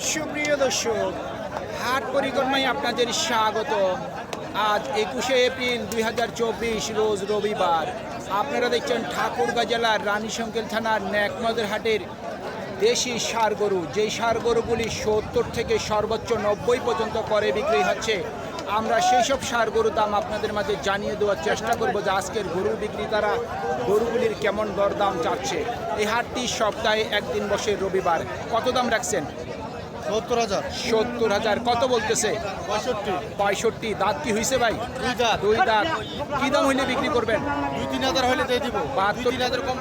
সুপ্রিয় দর্শক, হাট পরিক্রমায় আপনাদের স্বাগত। আজ একুশে এপ্রিল দুই হাজার চব্বিশ, রোজ রবিবার। আপনারা দেখছেন ঠাকুরগাঁ জেলার রানীশঙ্কেল থানার ন্যাকমদের হাটের দেশি সার গরু। যেই সার গরুগুলি সত্তর থেকে সর্বোচ্চ নব্বই পর্যন্ত করে বিক্রি হচ্ছে, আমরা সেই সব সার গরুর দাম আপনাদের মাঝে জানিয়ে দেওয়ার চেষ্টা করব যে আজকের গরুর বিক্রেতারা গরুগুলির কেমন দরদাম চাচ্ছে। এই হাটটি সপ্তাহে একদিন বসে রবিবার। কত দাম রাখছেন? সত্তর হাজার। সত্তর হাজার। কত বলতেছে? পঁয়ষট্টি। পঁয়ষট্টি। দাঁত কি হয়েছে ভাই? দুই দাঁত। দুই দাঁত। কি দাম হইলে বিক্রি করবেন? দুই তিন হাজার হলে দিয়ে দিব। বাহাত্তর। তিন হাজার কম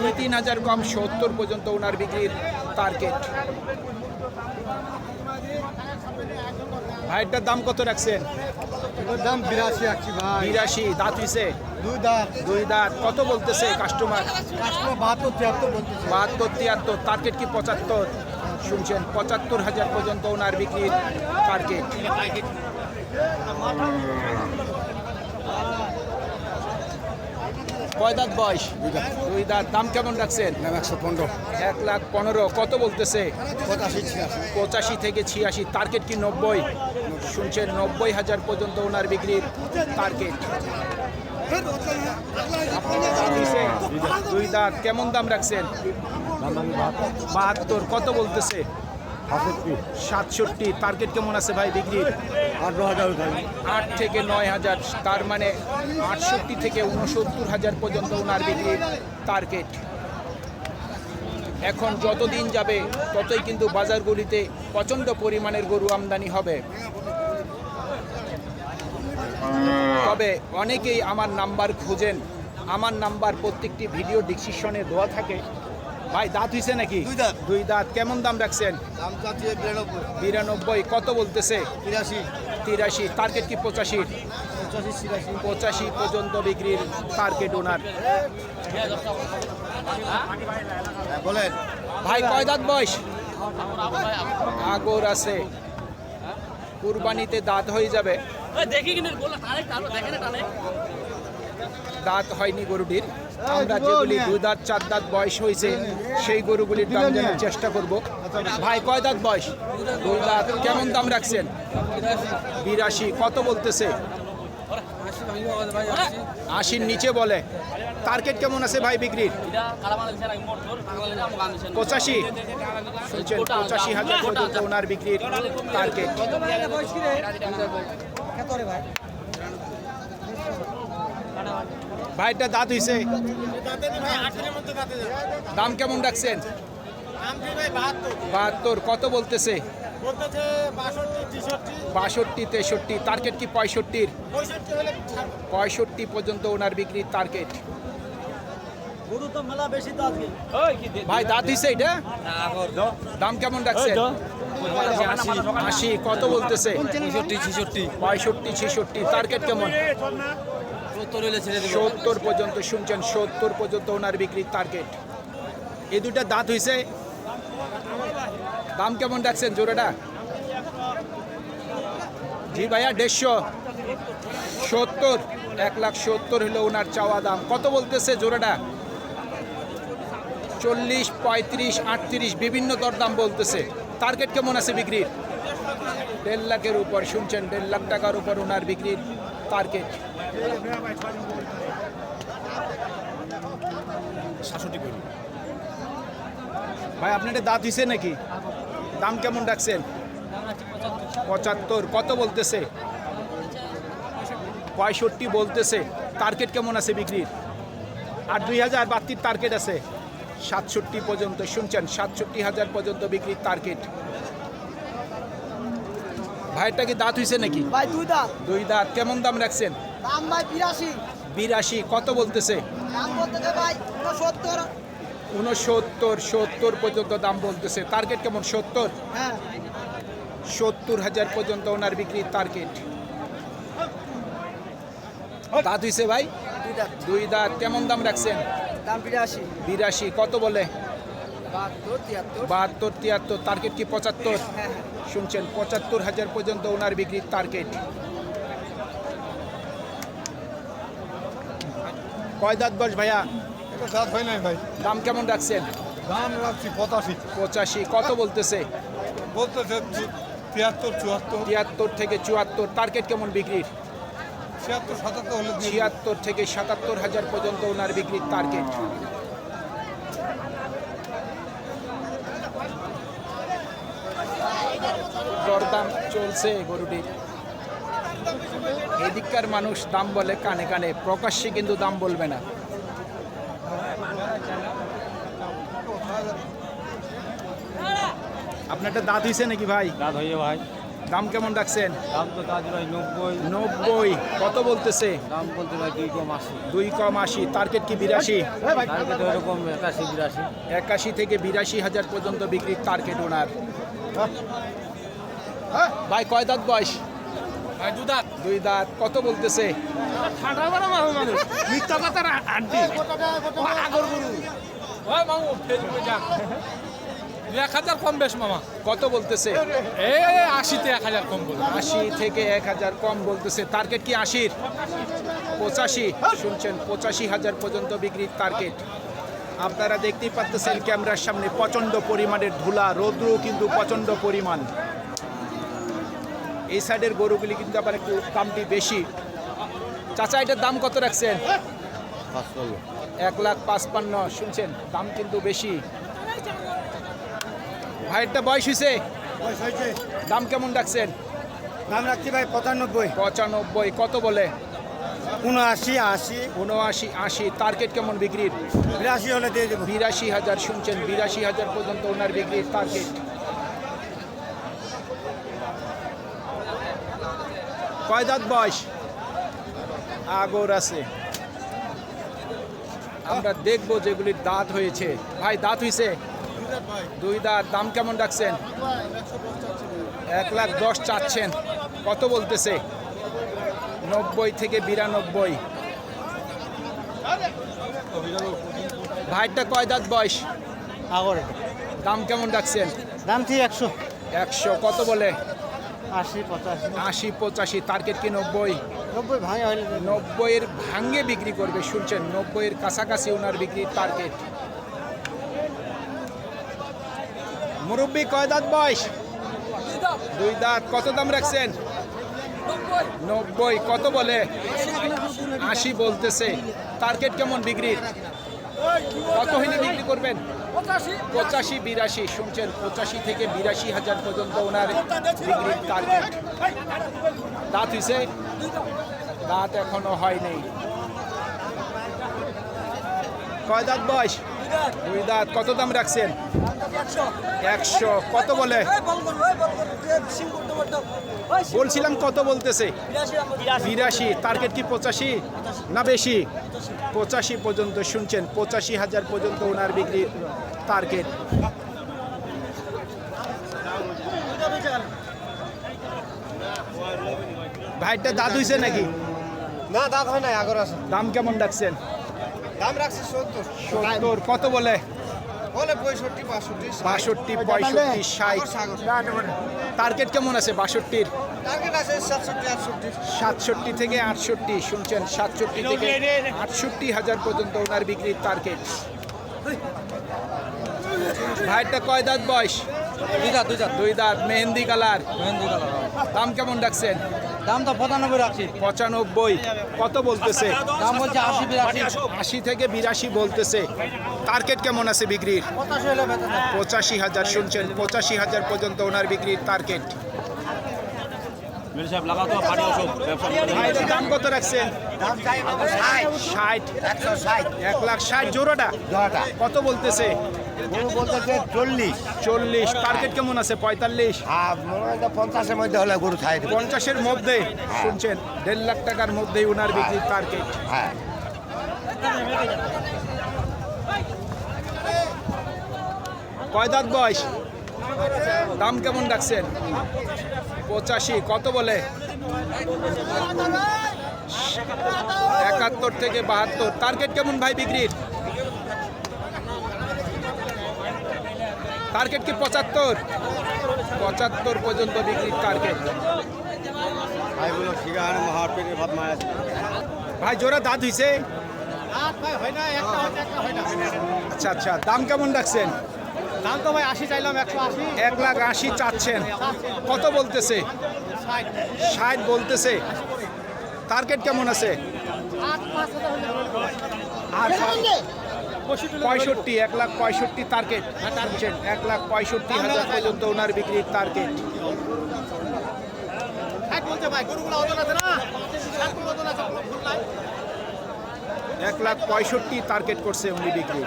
দুই তিন হাজার কম সত্তর পর্যন্ত ওনার বিক্রির টার্গেট ভাইটার দাম কত রাখছেন? দাম বিরাশি আছি ভাই। বিরাশি। দাঁত হইছে? দুই দাঁত। দুই দাঁত। কত বলতেছে কাস্টমার? কাস্টমার বাহাত্তর তিয়াত্তর বলতেছে। বাহাত্তর তিয়াত্তর। টার্গেট কি পঁচাত্তর? শুনছেন পঁচাত্তর হাজার পর্যন্ত ওনার বিক্রির টার্গেট কয় দাঁত বয়স? দুই দাঁত। দাম কেমন রাখছেন? একশো পনেরো। এক লাখ পনেরো। কত বলতেছে? পঁচাশি পঁচাশি থেকে ছিয়াশি। টার্গেট কি নব্বই? শুনছেন নব্বই হাজার পর্যন্ত ওনার বিক্রির টার্গেট দুই দাঁত। কেমন দাম রাখছেন? বাহাত্তর। কত বলতেছে? সাতষট্টি। টার্গেট কেমন আছে ভাই আঠারো আট থেকে নয় হাজার তার মানে আটষট্টি থেকে উনসত্তর হাজার পর্যন্ত ওনার বিক্রির টার্গেট এখন যতদিন যাবে ততই কিন্তু বাজারগুলিতে প্রচণ্ড পরিমাণের গরু আমদানি হবে। তবে অনেকেই আমার নাম্বার খুঁজেন। আমার নাম্বার প্রত্যেকটি ভিডিও ডিসক্রিপশনে দেওয়া থাকে। ভাই দাঁত হইছে নাকি? দুই দাঁত। দুই দাঁত। কেমন দাম রাখছেন? দাম চাচ্ছি বিরানব্বই। বিরানব্বই। কত বলতেছে? তিরাশি। তিরাশি। টার্গেট কি পঁচাশি? পঁচাশি পর্যন্ত বিক্রির টার্গেট ওনার বলেন। ভাই কয় দাঁত বয়স? আগর আছে। কুরবানিতে দাঁত হয়ে যাবে। দেখি কিন্তু দাঁত হয়নি গরুটির। আমরা যেগুলি দুই দাঁত চার দাঁত বয়স হয়েছে সেই গরুগুলির দাম জানার চেষ্টা করব। ভাই কয় দাঁত বয়স? দুই দাঁত। কেমন দাম রাখছেন? বিরাশি। কত বলতেছে? আশির নিচে বলে। টার্গেট কেমন আছে ভাই বিক্রির? পঁচাশি? শুনছেন পঁচাশি হাজার ওনার বিক্রির টার্গেট। ভাইটা দাঁত হইছে। দাম কেমন রাখছেন? বাহাত্তর। কত বলতেছে? বাষট্টি তেষট্টি। টার্গেট কি পঁয়ষট্টির? পঁয়ষট্টি পর্যন্ত ওনার বিক্রির টার্গেট গরু তো মেলা বেশি তো আজকে। ভাই দাঁত হইছে এটা? দাম কেমন রাখছেন? আশি কত বলতেছে? পঁয়ষট্টি ছেষট্টি। পঁয়ষট্টি ছেষট্টি টার্গেট কেমন? সত্তর পর্যন্ত শুনছেন, সত্তর পর্যন্ত ওনার বিক্রির টার্গেট এই দুটা দাঁত হইছে। দাম কেমন রাখছেন জোড়াটা? জি ভাইয়া, দেড়শো। সত্তর, এক লাখ সত্তর হলো ওনার চাওয়া দাম। কত বলতেছে জোড়াটা? চল্লিশ, পঁয়ত্রিশ, আটত্রিশ, বিভিন্ন দরদাম বলতেছে। টার্গেট কেমন আছে বিক্রির? দেড় লাখের উপর, শুনছেন? দেড় লাখ টাকার উপর ওনার বিক্রির। টার্গেট ভাই আপনাদের দাঁত হইছে নাকি? দাম কেমন রাখছেন? পঁচাত্তর। কত বলতেছে? পঁয়ষট্টি বলতেছে। টার্গেট কেমন আছে বিক্রির? আর দুই হাজার বাত্তির টার্গেট আছে। সাতষট্টি পর্যন্ত শুনছেন? সাতষট্টি হাজার পর্যন্ত বিক্রির টার্গেট ভাইয়েরটা কি দাঁত হইছে নাকি? ভাই দুই দাঁত। দুই দাঁত। কেমন দাম রাখছেন? দাম ভাই বিরাশি। বিরাশি। কত বলতেছে? দাম বলতে যে ভাই সত্তর উনসত্তর সত্তর পর্যন্ত দাম বলতেছে। টার্গেট কেমন? সত্তর? হ্যাঁ। সত্তর হাজার পর্যন্ত ওনার বিক্রির টার্গেট। দাঁত হইছে ভাই? দুই দাঁত। দুই দাঁত। কেমন দাম রাখছেন? দাম বিরাশি। বিরাশি। কত বলে? বাহাত্তর তিয়াত্তর। টার্গেট কি পঁচাত্তর? হ্যাঁ হ্যাঁ। শুনছেন পঁচাত্তর হাজার পর্যন্ত ওনার বিক্রির টার্গেট কয় দাঁত বস ভাইয়া? দাঁত হয় নাই ভাই। দাম কেমন রাখছেন? দাম রাখছি পঁচাশি। পঁচাশি কত বলতেছে? বলতেছে তিয়াত্তর চুয়াত্তর। তিয়াত্তর থেকে চুয়াত্তর টার্গেট কেমন বিক্রির ছিয়াত্তর সাতাত্তর হলে ছিয়াত্তর থেকে সাতাত্তর হাজার পর্যন্ত ওনার বিক্রির টার্গেট দরদাম চলছে গরুটির এদিককার মানুষ দাম বলে কানে কানে প্রকাশ্যে কিন্তু দাম বলবে না। আপনারটা দাঁত হয়েছে নাকি ভাই? দাঁত হয়ে ভাই। দাম কেমন রাখছেন? দাম তো দাঁত ভাই নব্বই। নব্বই। কত বলতেছে? দাম বলতে ভাই দুই কম আশি। দুই কম আশি। টার্গেট কি বিরাশি? এরকম একাশি বিরাশি। একাশি থেকে বিরাশি হাজার পর্যন্ত বিক্রির টার্গেট ওনার। ভাই কয় দাঁত বয়স? দুই দাঁত। কত বলতেছে? মিথ্যা কথার আন্টি। আগর গুরু। এক হাজার কম বেশ মামা। কত বলতেছে? এ আশিতে এক হাজার কম বল আশি থেকে এক হাজার কম বলতেছে। টার্গেট কি আশির? পঁচাশি। শুনছেন পঁচাশি হাজার পর্যন্ত বিক্রির টার্গেট। আপনারা দেখতেই পাচ্ছেন ক্যামেরার সামনে প্রচণ্ড পরিমাণের ধুলা রৌদ্র কিন্তু প্রচণ্ড পরিমাণ। এই সাইডের গরুগুলি কিন্তু আবার একটু দামটি বেশি। চাচা এটার দাম কত রাখছেন? এক লাখ পাঁচপান্ন শুনছেন? দাম কিন্তু বেশি। ভাইয়েরটা বয়স হয়েছে দাম কেমন রাখছেন? দাম রাখছি ভাই পঁচানব্বই। পঁচানব্বই কত বলে? উনআশি আশি। উনআশি আশি। টার্গেট কেমন বিক্রির? বিরাশি হলে দিয়ে দেবো। বিরাশি হাজার শুনছেন বিরাশি হাজার পর্যন্ত ওনার বিক্রির টার্গেট কয় দাঁত বয়স? আগর আছে। আমরা দেখব যেগুলির দাঁত হয়েছে। ভাই দাঁত হয়েছে দুই দাঁত। দাম কেমন রাখছেন? এক লাখ দশ চাচ্ছেন। কত বলতেছে? নব্বই থেকে বিরানব্বই। ভাইটা কয় দাঁত বয়স? আগর। দাম কেমন রাখছেন? দাম ঠিক একশো। একশো কত বলে? আশি পঁচাশি। আশি পঁচাশি টার্গেট কি নব্বই? নব্বই ভাঙে হলে নব্বইয়ের ভাঙ্গে বিক্রি করবে শুনছেন? নব্বইয়ের কাছাকাছি ওনার বিক্রির টার্গেট। মুরব্বী কয় দাঁত বয়স? দুই দাঁত। কত দাম রাখছেন? নব্বই, কত বলে? আশি বলতেছে। টার্গেট কেমন বিক্রির কত হইলে বিক্রি করবেন? পঁচাশি, বিরাশি। শুনছেন, পঁচাশি থেকে বিরাশি হাজার পর্যন্ত ওনার বিক্রির টার্গেট দাঁত হইছে? দাঁত এখনও হয়নি কয় দাঁত বয়স? দুই দাঁত। কত দাম রাখছেন? একশো। কত বলে? বলছিলাম কত বলতেছে? বিরাশি। টার্গেট কি পঁচাশি? না বেশি? পঁচাশি পর্যন্ত শুনছেন। পঁচাশি হাজার পর্যন্ত ওনার বিক্রি টার্গেট। ভাইটা দাঁত হইছে নাকি? না দাঁত হয় নাই আগর আছে। দাম কেমন রাখছেন? দাম রাখছি সত্তর। সত্তর কত বলে? বলে পঁয়ষট্টি বাষট্টি বাষট্টি পঁয়ষট্টি ষাট। টার্গেট কেমন আছে বাষট্টির? টার্গেট আছে সাতষট্টি আটষট্টি। সাতষট্টি থেকে আটষট্টি শুনছেন? সাতষট্টি থেকে আটষট্টি হাজার পর্যন্ত ওনার বিক্রির টার্গেট। ভাইটা কয় দাঁত বয়স? দুই দাঁত দুই দাঁত। দুই দাঁত মেহেন্দি কালার। মেহেন্দি কালার দাম কেমন রাখছেন? দাম তো পঁচানব্বই রাখছি। পঁচানব্বই কত বলতেছে? দাম বলছে আশি বিরাশি। আশি থেকে বিরাশি বলতেছে। টার্গেট কেমন আছে বিক্রির? পঁচাশি হাজার শুনছেন? পঁচাশি হাজার পর্যন্ত ওনার বিক্রির টার্গেট দাম কত রাখছেন? ষাট। এক লাখ ষাট জোড়াটা? জোড়াটা। কত বলতেছে? গরু বলতেছে চল্লিশ। চল্লিশ। টার্গেট কেমন আছে? পঁয়তাল্লিশ? আর মনে হয় পঞ্চাশের মধ্যে হলে গরু খাই পঞ্চাশের মধ্যে? শুনছেন? দেড় লাখ টাকার মধ্যেই বিক্রির টার্গেট হ্যাঁ। কয় দাঁত বয়স? দাম কেমন রাখছেন? পঁচাশি। কত বলে? একাত্তর থেকে বাহাত্তর। টার্গেট কেমন ভাই বিক্রির? টার্গেট কি? পঁচাত্তর। পঁচাত্তর পর্যন্ত বিক্রির টার্গেট ভাই জোড়া দাঁত হইছে? ভাই হয় না একটা হচ্ছে একটা হয় না। আচ্ছা আচ্ছা দাম কেমন রাখছেন? দাম তো ভাই আশি চাইলাম একশো আশি। এক লাখ আশি চাচ্ছেন। কত বলতেছে? ষাট। ষাট বলতেছে। টার্গেট কেমন আছে? আট পাঁচ পঁয়ষট্টি এক লাখ পঁয়ষট্টি টার্গেট। এক লাখ পঁয়ষট্টি হাজার পর্যন্ত ওনার বিক্রির টার্গেট। এক লাখ পঁয়ষট্টি টার্গেট করছে উনি বিক্রি।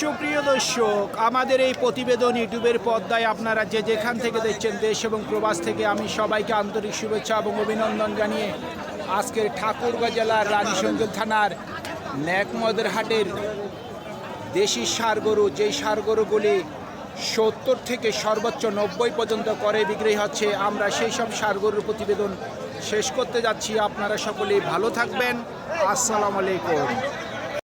সুপ্রিয় দর্শক, আমাদের এই প্রতিবেদন ইউটিউবের পর্দায় আপনারা যে যেখান থেকে দেখছেন দেশ এবং প্রবাস থেকে আমি সবাইকে আন্তরিক শুভেচ্ছা এবং অভিনন্দন জানিয়ে আজকের ঠাকুরগাঁ জেলার রানীশঙ্কর থানার ন্যাকমদের হাটের দেশি সার গরু, যেই সার গরুগুলি সত্তর থেকে সর্বোচ্চ নব্বই পর্যন্ত করে বিক্রি হচ্ছে, আমরা সেই সব সার গরুর প্রতিবেদন শেষ করতে যাচ্ছি। আপনারা সকলেই ভালো থাকবেন। আসসালামু আলাইকুম।